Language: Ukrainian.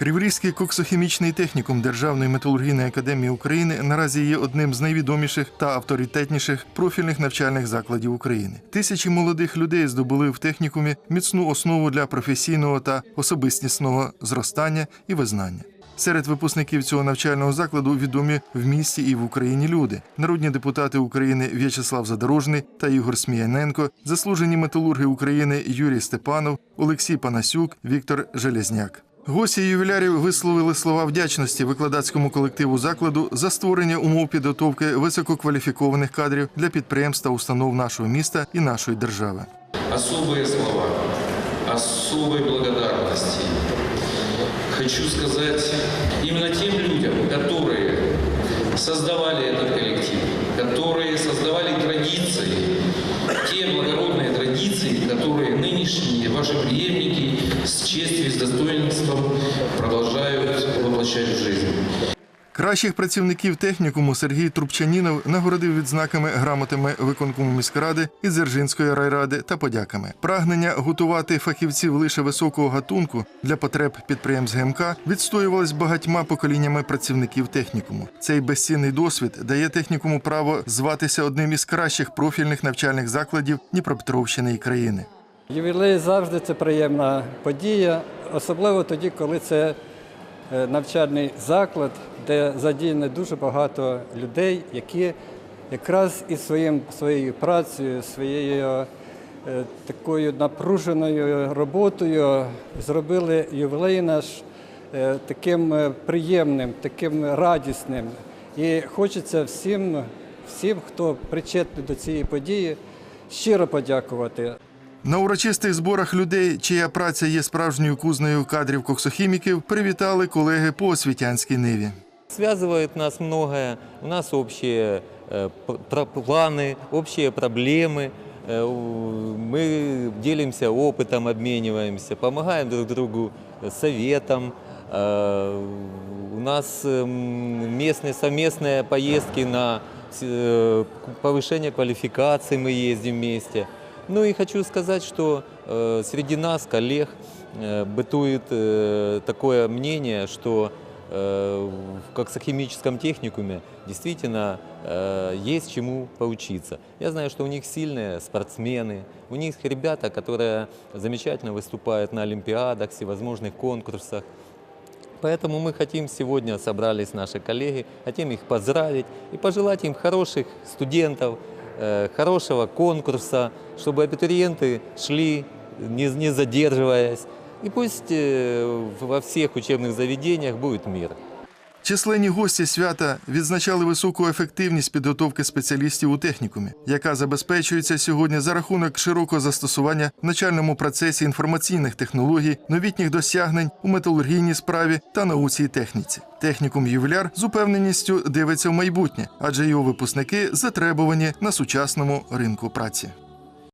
Криворізький коксохімічний технікум Державної металургійної академії України наразі є одним з найвідоміших та авторитетніших профільних навчальних закладів України. Тисячі молодих людей здобули в технікумі міцну основу для професійного та особистісного зростання і визнання. Серед випускників цього навчального закладу відомі в місті і в Україні люди: народні депутати України В'ячеслав Задорожний та Ігор Сміяненко, заслужені металурги України Юрій Степанов, Олексій Панасюк, Віктор Железняк. Гості ювілярів висловили слова вдячності викладацькому колективу закладу за створення умов підготовки висококваліфікованих кадрів для підприємств та установ нашого міста і нашої держави. особые слова, особой благодарности. Хочу сказать именно тем людям, которые создавали этот коллектив, которые создавали традиции, те благородные традиции, которые нынешние ваши преемники с честью и с достоинством продолжают воплощать в жизнь. Кращих працівників технікуму Сергій Трубчанінов нагородив відзнаками грамотами виконкому міськради і Дзержинської райради та подяками. Прагнення готувати фахівців лише високого гатунку для потреб підприємств ГМК відстоювалось багатьма поколіннями працівників технікуму. Цей безцінний досвід дає технікуму право зватися одним із кращих профільних навчальних закладів Дніпропетровщини і країни. Ювілей завжди це приємна подія, особливо тоді, коли це е, навчальний заклад, де задіяно дуже багато людей, які якраз із своїм, своєю працею, своєю е, такою напруженою роботою зробили ювілей наш е, таким приємним, таким радісним. І хочеться всім, всім, хто причетний до цієї події, щиро подякувати. На урочистих зборах людей, чия праця є справжньою кузнею кадрів коксохіміків, привітали колеги по освітянській ниві. Связывает нас многое. У нас общие э, п- про- планы, общие проблемы. Э, у- Мы делимся опытом, обмениваемся, помогаем друг другу э, советом. Э, У нас эм, местные совместные поездки на с- э, к- повышение квалификации мы ездим вместе. Ну и хочу сказать, что э, среди нас, коллег, э, бытует э, такое мнение, что э, в коксохимическом техникуме действительно э, есть чему поучиться. Я знаю, что у них сильные спортсмены, у них ребята, которые замечательно выступают на олимпиадах, всевозможных конкурсах. Поэтому мы хотим сегодня, собрались наши коллеги, хотим их поздравить и пожелать им хороших студентов, хорошего конкурса, чтобы абитуриенты шли, не, не задерживаясь. И пусть э, во всех учебных заведениях будет мир. Численні гості свята відзначали високу ефективність підготовки спеціалістів у технікумі, яка забезпечується сьогодні за рахунок широкого застосування в начальному процесі інформаційних технологій, новітніх досягнень у металургійній справі та науці і техніці. Технікум ювіляр з упевненістю дивиться в майбутнє, адже його випускники затребувані на сучасному ринку праці.